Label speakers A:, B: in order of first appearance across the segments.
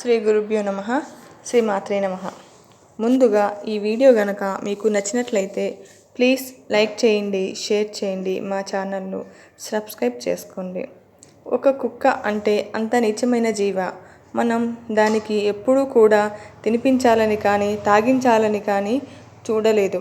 A: శ్రీ గురుభ్యో నమ శ్రీ మాత్రే నమ. ముందుగా ఈ వీడియో గనక మీకు నచ్చినట్లయితే ప్లీజ్ లైక్ చేయండి షేర్ చేయండి మా ఛానల్ను సబ్స్క్రైబ్ చేసుకోండి. ఒక కుక్క అంటే అంత నీచమైన జీవ. మనం దానికి ఎప్పుడూ కూడా తినిపించాలని కానీ తాగించాలని కానీ చూడలేదు.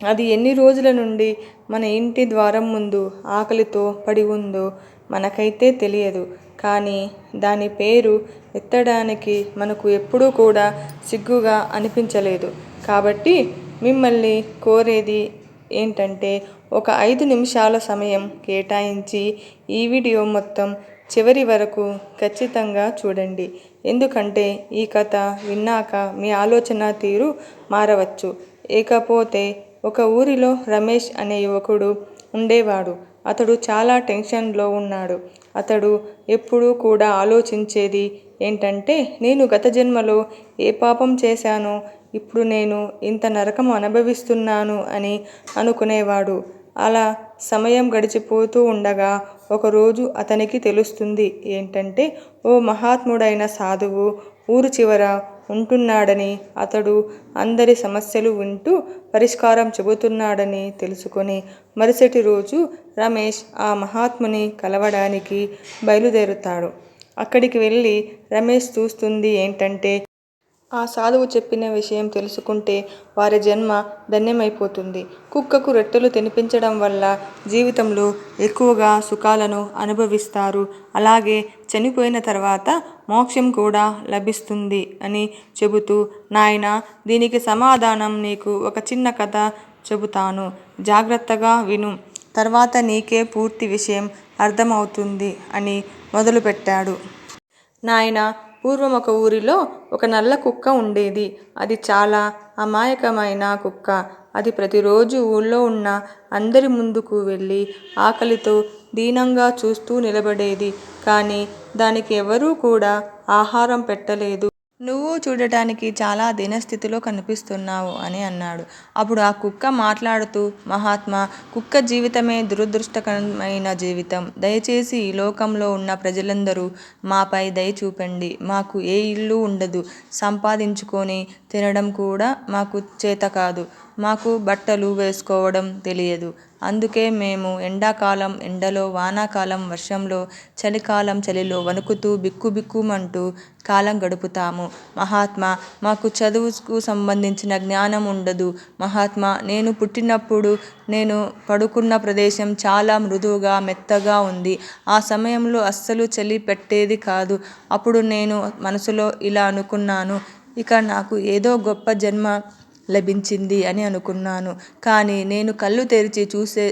A: అది ఎన్ని రోజుల నుండి మన ఇంటి ద్వారం ముందు ఆకలితో పడి ఉందో మనకైతే తెలియదు. కానీ దాని పేరు ఎత్తడానికి మనకు ఎప్పుడూ కూడా సిగ్గుగా అనిపించలేదు. కాబట్టి మిమ్మల్ని కోరేది ఏంటంటే ఒక ఐదు నిమిషాల సమయం కేటాయించి ఈ వీడియో మొత్తం చివరి వరకు ఖచ్చితంగా చూడండి. ఎందుకంటే ఈ కథ విన్నాక మీ ఆలోచన తీరు మారవచ్చు. ఇకపోతే ఒక ఊరిలో రమేష్ అనే యువకుడు ఉండేవాడు. అతడు చాలా టెన్షన్లో ఉన్నాడు. అతడు ఎప్పుడూ కూడా ఆలోచించేది ఏంటంటే నేను గత జన్మలో ఏ పాపం చేశానో ఇప్పుడు నేను ఇంత నరకం అనుభవిస్తున్నాను అని అనుకునేవాడు. అలా సమయం గడిచిపోతూ ఉండగా ఒకరోజు అతనికి తెలుస్తుంది ఏంటంటే ఓ మహాత్ముడైన సాధువు ఊరు చివర ఉంటున్నాడని అతడు అందరి సమస్యలు వింటూ పరిష్కారం చెబుతున్నాడని తెలుసుకొని మరుసటి రోజు రమేష్ ఆ మహాత్ముని కలవడానికి బయలుదేరుతాడు. అక్కడికి వెళ్ళి రమేష్ చూస్తుంది ఏంటంటే ఆ సాధువు చెప్పిన విషయం తెలుసుకుంటే వారి జన్మ ధన్యమైపోతుంది. కుక్కకు రొట్టెలు తినిపించడం వల్ల జీవితంలో ఎక్కువగా సుఖాలను అనుభవిస్తారు. అలాగే చనిపోయిన తర్వాత మోక్షం కూడా లభిస్తుంది అని చెబుతూ నాయన దీనికి సమాధానం నీకు ఒక చిన్న కథ చెబుతాను. జాగ్రత్తగా విను. తర్వాత నీకే పూర్తి విషయం అర్థమవుతుంది అని మొదలుపెట్టాడు. నాయన పూర్వం ఒక ఊరిలో ఒక నల్ల కుక్క ఉండేది. అది చాలా అమాయకమైన కుక్క. అది ప్రతిరోజు ఊళ్ళో ఉన్న అందరి ముందుకు వెళ్ళి ఆకలితో దీనంగా చూస్తూ నిలబడేది. కానీ దానికి ఎవరూ కూడా ఆహారం పెట్టలేదు. నువ్వు చూడటానికి చాలా దీనస్థితిలో కనిపిస్తున్నావు అని అన్నాడు. అప్పుడు ఆ కుక్క మాట్లాడుతూ మహాత్మా కుక్క జీవితమే దురదృష్టకరమైన జీవితం. దయచేసి ఈ లోకంలో ఉన్న ప్రజలందరూ మాపై దయ చూపండి. మాకు ఏ ఇల్లు ఉండదు. సంపాదించుకొని తినడం కూడా మాకు చేత కాదు. మాకు బట్టలు వేసుకోవడం తెలియదు. అందుకే మేము ఎండాకాలం ఎండలో వానాకాలం వర్షంలో చలికాలం చలిలో వణుకుతూ బిక్కుబిక్కుమంటూ కాలం గడుపుతాము. మహాత్మా మాకు చదువుకు సంబంధించిన జ్ఞానం ఉండదు. మహాత్మా నేను పుట్టినప్పుడు నేను పడుకున్న ప్రదేశం చాలా మృదువుగా మెత్తగా ఉంది. ఆ సమయంలో అస్సలు చలి పెట్టేది కాదు. అప్పుడు నేను మనసులో ఇలా అనుకున్నాను. ఇక నాకు ఏదో గొప్ప జన్మ లభించింది అని అనుకున్నాను. కానీ నేను కళ్ళు తెరిచి చూసే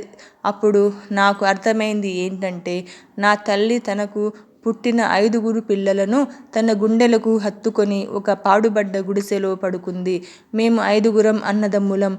A: అప్పుడు నాకు అర్థమైంది ఏంటంటే నా తల్లి తనకు పుట్టిన ఐదుగురు పిల్లలను తన గుండెలకు హత్తుకొని ఒక పాడుబడ్డ గుడిసెలో పడుకుంది. మేము ఐదుగురం అన్నదమ్ములం.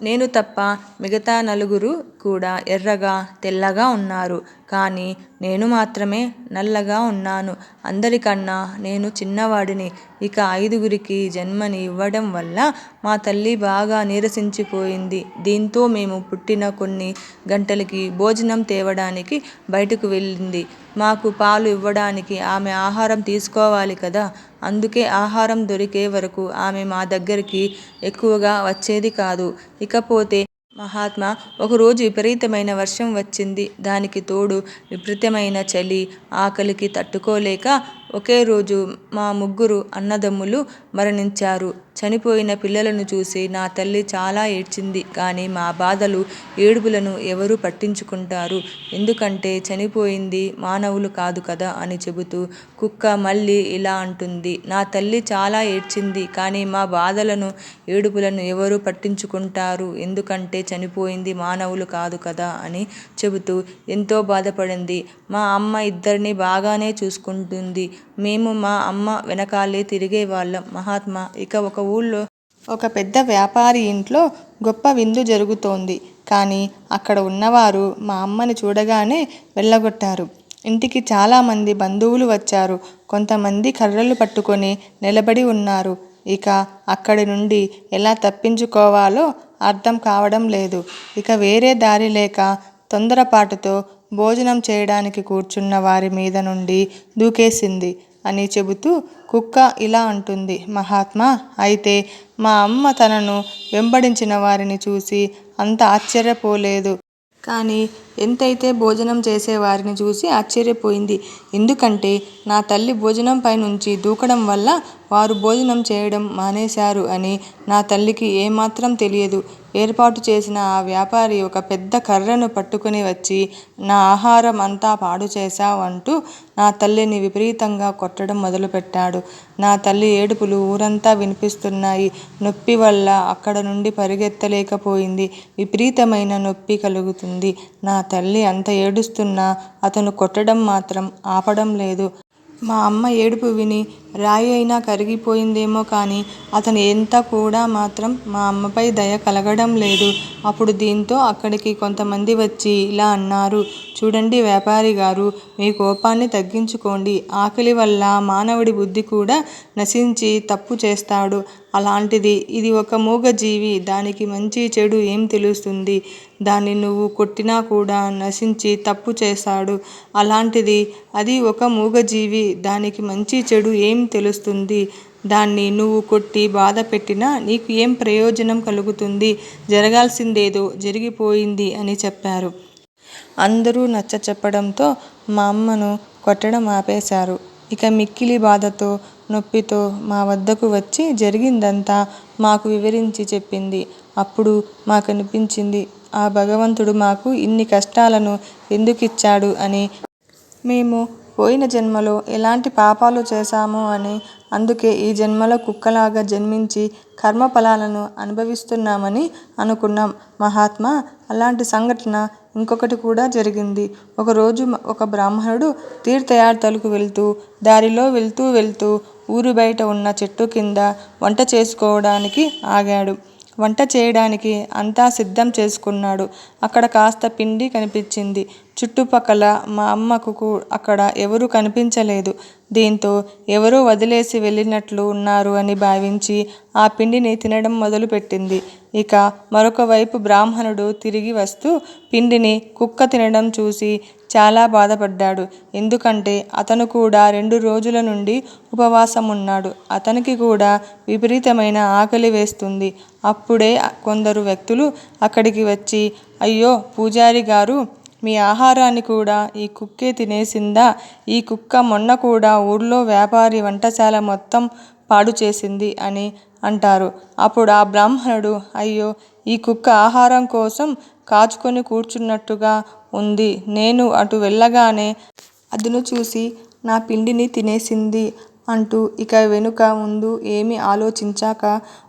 A: నేను తప్ప మిగతా నలుగురు కూడా ఎర్రగా తెల్లగా ఉన్నారు. కానీ నేను మాత్రమే నల్లగా ఉన్నాను. అందరికన్నా నేను చిన్నవాడిని. ఇక ఐదుగురికి జన్మని ఇవ్వడం వల్ల మా తల్లి బాగా నీరసించిపోయింది. దీంతో మేము పుట్టిన కొన్ని గంటలకి భోజనం తేవడానికి బయటకు వెళ్ళింది. మాకు పాలు ఇవ్వడానికి ఆమె ఆహారం తీసుకోవాలి కదా. అందుకే ఆహారం దొరికే వరకు ఆమె మా దగ్గరికి ఎక్కువగా వచ్చేది కాదు. ఇకపోతే మహాత్మా ఒకరోజు విపరీతమైన వర్షం వచ్చింది. దానికి తోడు విపరీతమైన చలి ఆకలికి తట్టుకోలేక ఒకే రోజు మా ముగ్గురు అన్నదమ్ములు మరణించారు. చనిపోయిన పిల్లలను చూసి నా తల్లి చాలా ఏడ్చింది. కానీ మా బాధలు ఏడుపులను ఎవరు పట్టించుకుంటారు. ఎందుకంటే చనిపోయింది మానవులు కాదు కదా అని చెబుతూ కుక్క మళ్ళీ ఇలా అంటుంది. నా తల్లి చాలా ఏడ్చింది. కానీ మా బాధలను ఏడుపులను ఎవరు పట్టించుకుంటారు. ఎందుకంటే చనిపోయింది మానవులు కాదు కదా అని చెబుతూ ఎంతో బాధపడింది. మా అమ్మ ఇద్దరిని బాగానే చూసుకుంటుంది. మేము మా అమ్మ వెనకాలే తిరిగేవాళ్ళం మహాత్మా ఇక ఒక ఊళ్ళో ఒక పెద్ద వ్యాపారి ఇంట్లో గొప్ప విందు జరుగుతోంది. కానీ అక్కడ ఉన్నవారు మా అమ్మని చూడగానే వెళ్ళగొట్టారు. ఇంటికి చాలామంది బంధువులు వచ్చారు. కొంతమంది కర్రలు పట్టుకొని నిలబడి ఉన్నారు. ఇక అక్కడి నుండి ఎలా తప్పించుకోవాలో అర్థం కావడం లేదు. ఇక వేరే దారి లేక తొందరపాటుతో భోజనం చేయడానికి కూర్చున్న వారి మీద నుండి దూకేసింది అని చెబుతూ కుక్క ఇలా అంటుంది మహాత్మా అయితే మా అమ్మ తనను వెంబడించిన వారిని చూసి అంత ఆశ్చర్యపోలేదు. కానీ ఎంతైతే భోజనం చేసేవారిని చూసి ఆశ్చర్యపోయింది. ఎందుకంటే నా తల్లి భోజనం నుంచి దూకడం వల్ల వారు భోజనం చేయడం మానేశారు అని నా తల్లికి ఏమాత్రం తెలియదు. ఏర్పాటు చేసిన ఆ వ్యాపారి ఒక పెద్ద కర్రను పట్టుకుని వచ్చి నా ఆహారం అంతా పాడు చేశావు అంటూ నా తల్లిని విపరీతంగా కొట్టడం మొదలుపెట్టాడు. నా తల్లి ఏడుపులు ఊరంతా వినిపిస్తున్నాయి. నొప్పి వల్ల అక్కడ నుండి పరిగెత్తలేకపోయింది. విపరీతమైన నొప్పి కలుగుతుంది. నా తల్లి అంత ఏడుస్తున్నా అతను కొట్టడం మాత్రం ఆపడం లేదు. మా అమ్మ ఏడుపు విని రాయి అయినా కరిగిపోయిందేమో కానీ అతను ఎంత కూడా మాత్రం మా అమ్మపై దయ కలగడం లేదు. అప్పుడు దీంతో అక్కడికి కొంతమంది వచ్చి ఇలా అన్నారు. చూడండి వ్యాపారి గారు మీ కోపాన్ని తగ్గించుకోండి. ఆకలి వల్ల మానవుడి బుద్ధి కూడా నశించి తప్పు చేస్తాడు. అలాంటిది ఇది ఒక మూగజీవి దానికి మంచి చెడు ఏం తెలుస్తుంది? దాన్ని నువ్వు కొట్టినా కూడా నశించి తప్పు చేస్తాడు అలాంటిది అది ఒక మూగజీవి దానికి మంచి చెడు ఏం తెలుస్తుంది. దాన్ని నువ్వు కొట్టి బాధ పెట్టినా నీకు ఏం ప్రయోజనం కలుగుతుంది? జరగాల్సిందేదో జరిగిపోయింది అని చెప్పారు. అందరూ నచ్చ చెప్పడంతో మా అమ్మను కొట్టడం ఆపేశారు. ఇక మిక్కిలి బాధతో నొప్పితో మా వద్దకు వచ్చి జరిగిందంతా మాకు వివరించి చెప్పింది. అప్పుడు మాకు అనిపించింది ఆ భగవంతుడు మాకు ఇన్ని కష్టాలను ఎందుకిచ్చాడు? అని. మేము పోయిన జన్మలో ఎలాంటి పాపాలు చేశామో అని అందుకే ఈ జన్మలో కుక్కలాగా జన్మించి కర్మఫలాలను అనుభవిస్తున్నామని అనుకున్నాం. మహాత్మా అలాంటి సంఘటన ఇంకొకటి కూడా జరిగింది. ఒకరోజు ఒక బ్రాహ్మణుడు తీర్థయాత్రలకు వెళ్తూ దారిలో వెళ్తూ వెళ్తూ ఊరు బయట ఉన్న చెట్టు కింద వంట చేసుకోవడానికి ఆగాడు. వంట చేయడానికి అంతా సిద్ధం చేసుకున్నాడు. అక్కడ కాస్త పిండి కనిపించింది. చుట్టుపక్కల మా అమ్మకు అక్కడ ఎవరూ కనిపించలేదు. దీంతో ఎవరో వదిలేసి వెళ్ళినట్లు ఉన్నారు అని భావించి ఆ పిండిని తినడం మొదలుపెట్టింది. ఇక మరొక వైపు బ్రాహ్మణుడు తిరిగి వస్తూ పిండిని కుక్క తినడం చూసి చాలా బాధపడ్డాడు. ఎందుకంటే అతను కూడా రెండు రోజుల నుండి ఉపవాసం ఉన్నాడు అతనికి కూడా విపరీతమైన ఆకలి వేస్తుంది. అప్పుడే కొందరు వ్యక్తులు అక్కడికి వచ్చి అయ్యో పూజారి గారు మీ ఆహారాన్ని కూడా ఈ కుక్కే తినేసిందా? ఈ కుక్క మొన్న కూడా ఊర్లో వ్యాపారి వంటశాల మొత్తం పాడు చేసింది అని అంటారు. అప్పుడు ఆ బ్రాహ్మణుడు అయ్యో ఈ కుక్క ఆహారం కోసం కాచుకొని కూర్చున్నట్టుగా ఉంది. నేను అటు వెళ్ళగానే అదును చూసి నా పిండిని తినేసింది అంటూ ఇక వెనుక ముందు ఏమీ ఆలోచించాక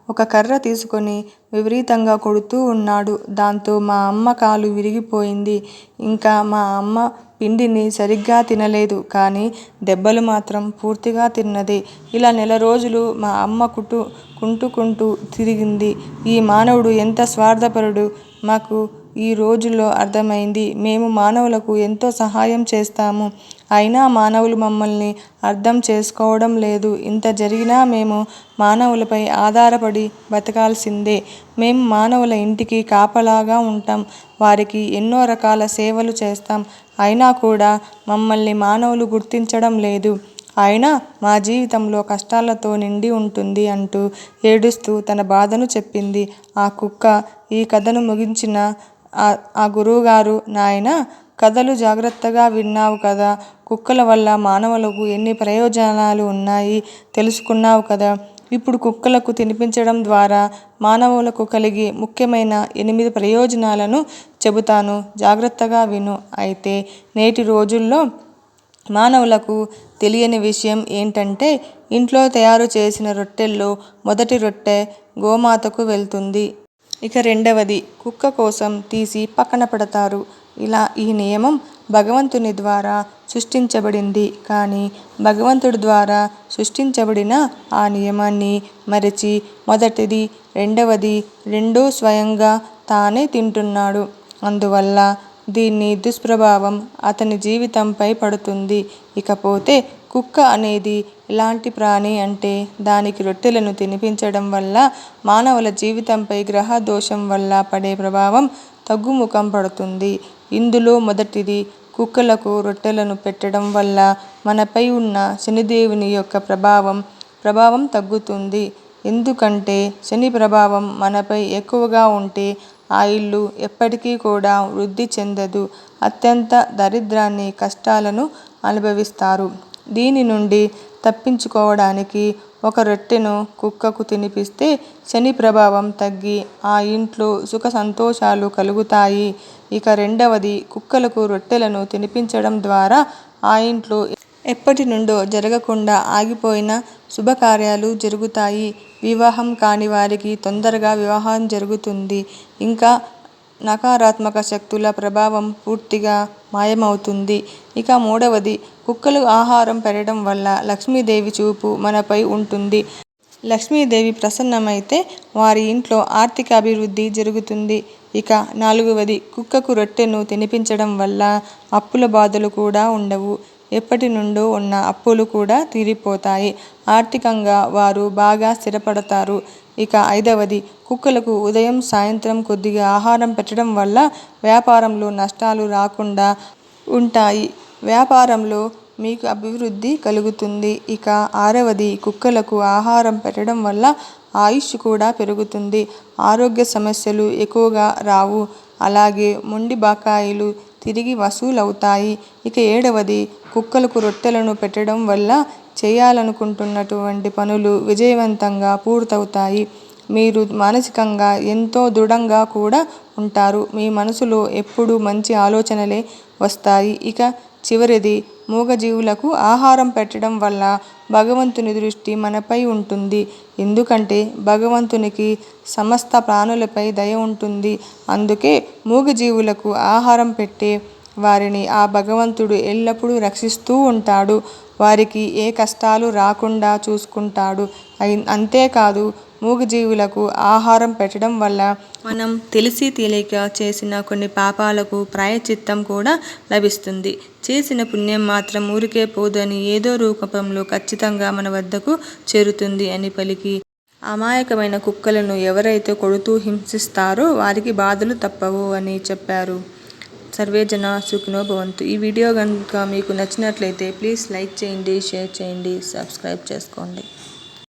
A: ఒక కర్ర తీసుకొని విపరీతంగా కొడుతూ ఉన్నాడు. దాంతో మా అమ్మ కాలు విరిగిపోయింది. ఇంకా మా అమ్మ పిండిని సరిగ్గా తినలేదు. కానీ దెబ్బలు మాత్రం పూర్తిగా తిన్నది. ఇలా నెల రోజులు మా అమ్మ కుటు కుంటుకుంటూ తిరిగింది. ఈ మానవుడు ఎంత స్వార్థపరుడు? మాకు ఈ రోజుల్లో అర్థమైంది. మేము మానవులకు ఎంతో సహాయం చేస్తాము. అయినా మానవులు మమ్మల్ని అర్థం చేసుకోవడం లేదు. ఇంత జరిగినా మేము మానవులపై ఆధారపడి బతకాల్సిందే. మేము మానవుల ఇంటికి కాపలాగా ఉంటాం. వారికి ఎన్నో రకాల సేవలు చేస్తాం. అయినా కూడా మమ్మల్ని మానవులు గుర్తించడం లేదు. అయినా మా జీవితంలో కష్టాలతో నిండి ఉంటుంది అంటూ ఏడుస్తూ తన బాధను చెప్పింది. ఆ కుక్క ఈ కథను ముగించిన ఆ గురువుగారు నాయన కథలు జాగ్రత్తగా విన్నావు కదా. కుక్కల వల్ల మానవులకు ఎన్ని ప్రయోజనాలు ఉన్నాయి తెలుసుకున్నావు కదా. ఇప్పుడు కుక్కలకు తినిపించడం ద్వారా మానవులకు కలిగే ముఖ్యమైన ఎనిమిది ప్రయోజనాలను చెబుతాను. జాగ్రత్తగా విను. అయితే నేటి రోజుల్లో మానవులకు తెలియని విషయం ఏంటంటే ఇంట్లో తయారు చేసిన రొట్టెల్లో మొదటి రొట్టె గోమాతకు వెళ్తుంది. ఇక రెండవది కుక్క కోసం తీసి పక్కన పెడతారు. ఇలా ఈ నియమం భగవంతుని ద్వారా సృష్టించబడింది. కానీ భగవంతుడి ద్వారా సృష్టించబడిన ఆ నియమాన్ని మరచి మొదటిది రెండవది రెండూ స్వయంగా తానే తింటున్నాడు. అందువల్ల దీన్ని దుష్ప్రభావం అతని జీవితంపై పడుతుంది. ఇకపోతే కుక్క అనేది ఎలాంటి ప్రాణి అంటే దానికి రొట్టెలను తినిపించడం వల్ల మానవుల జీవితంపై గ్రహ దోషం వల్ల పడే ప్రభావం తగ్గుముఖం పడుతుంది. ఇందులో మొదటిది కుక్కలకు రొట్టెలను పెట్టడం వల్ల మనపై ఉన్న శనిదేవుని యొక్క ప్రభావం ప్రభావం తగ్గుతుంది. ఎందుకంటే శని ప్రభావం మనపై ఎక్కువగా ఉంటే ఆ ఇల్లు ఎప్పటికీ కూడా వృద్ధి చెందదు. అత్యంత దరిద్రాన్ని కష్టాలను అనుభవిస్తారు. దీని నుండి తప్పించుకోవడానికి ఒక రొట్టెను కుక్కకు తినిపిస్తే శని ప్రభావం తగ్గి ఆ ఇంట్లో సుఖ సంతోషాలు కలుగుతాయి. ఇక రెండవది కుక్కలకు రొట్టెలను తినిపించడం ద్వారా ఆ ఇంట్లో ఎప్పటి నుండో జరగకుండా ఆగిపోయిన శుభకార్యాలు జరుగుతాయి. వివాహం కాని వారికి తొందరగా వివాహం జరుగుతుంది. ఇంకా నకారాత్మక శక్తుల ప్రభావం పూర్తిగా మాయమవుతుంది. ఇక మూడవది కుక్కలు ఆహారం పెట్టడం వల్ల లక్ష్మీదేవి చూపు మనపై ఉంటుంది. లక్ష్మీదేవి ప్రసన్నమైతే వారి ఇంట్లో ఆర్థిక అభివృద్ధి జరుగుతుంది. ఇక నాలుగవది కుక్కకు రొట్టెను తినిపించడం వల్ల అప్పుల బాధలు కూడా ఉండవు. ఎప్పటి నుండో ఉన్న అప్పులు కూడా తీరిపోతాయి. ఆర్థికంగా వారు బాగా స్థిరపడతారు. ఇక ఐదవది కుక్కలకు ఉదయం సాయంత్రం కొద్దిగా ఆహారం పెట్టడం వల్ల వ్యాపారంలో నష్టాలు రాకుండా ఉంటాయి. వ్యాపారంలో మీకు అభివృద్ధి కలుగుతుంది. ఇక ఆరవది కుక్కలకు ఆహారం పెట్టడం వల్ల ఆయుష్ కూడా పెరుగుతుంది. ఆరోగ్య సమస్యలు ఎక్కువగా రావు. అలాగే మొండి బకాయిలు తిరిగి వసూలవుతాయి. ఇక ఏడవది కుక్కలకు రొట్టెలను పెట్టడం వల్ల చేయాలనుకుంటున్నటువంటి పనులు విజయవంతంగా పూర్తవుతాయి. మీరు మానసికంగా ఎంతో దృఢంగా కూడా ఉంటారు. మీ మనసులో ఎప్పుడూ మంచి ఆలోచనలే వస్తాయి. ఇక చివరిది మూగజీవులకు ఆహారం పెట్టడం వల్ల భగవంతుని దృష్టి మనపై ఉంటుంది. ఎందుకంటే భగవంతునికి సమస్త ప్రాణులపై దయ ఉంటుంది. అందుకే మూగజీవులకు ఆహారం పెట్టే వారిని ఆ భగవంతుడు ఎల్లప్పుడూ రక్షిస్తూ ఉంటాడు. వారికి ఏ కష్టాలు రాకుండా చూసుకుంటాడు. అంతేకాదు మూగజీవులకు ఆహారం పెట్టడం వల్ల మనం తెలిసి తెలియక చేసిన కొన్ని పాపాలకు ప్రాయచిత్తం కూడా లభిస్తుంది. చేసిన పుణ్యం మాత్రం ఊరికే పోదని ఏదో రూపంలో ఖచ్చితంగా మన వద్దకు చేరుతుంది అని పలికి అమాయకమైన కుక్కలను ఎవరైతే కొడుతూ హింసిస్తారో వారికి బాధలు తప్పవు అని చెప్పారు. సర్వే జన సుఖినో భవంతు. ఈ వీడియో కనుక మీకు నచ్చినట్లయితే ప్లీజ్ లైక్ చేయండి షేర్ చేయండి సబ్స్క్రైబ్ చేసుకోండి.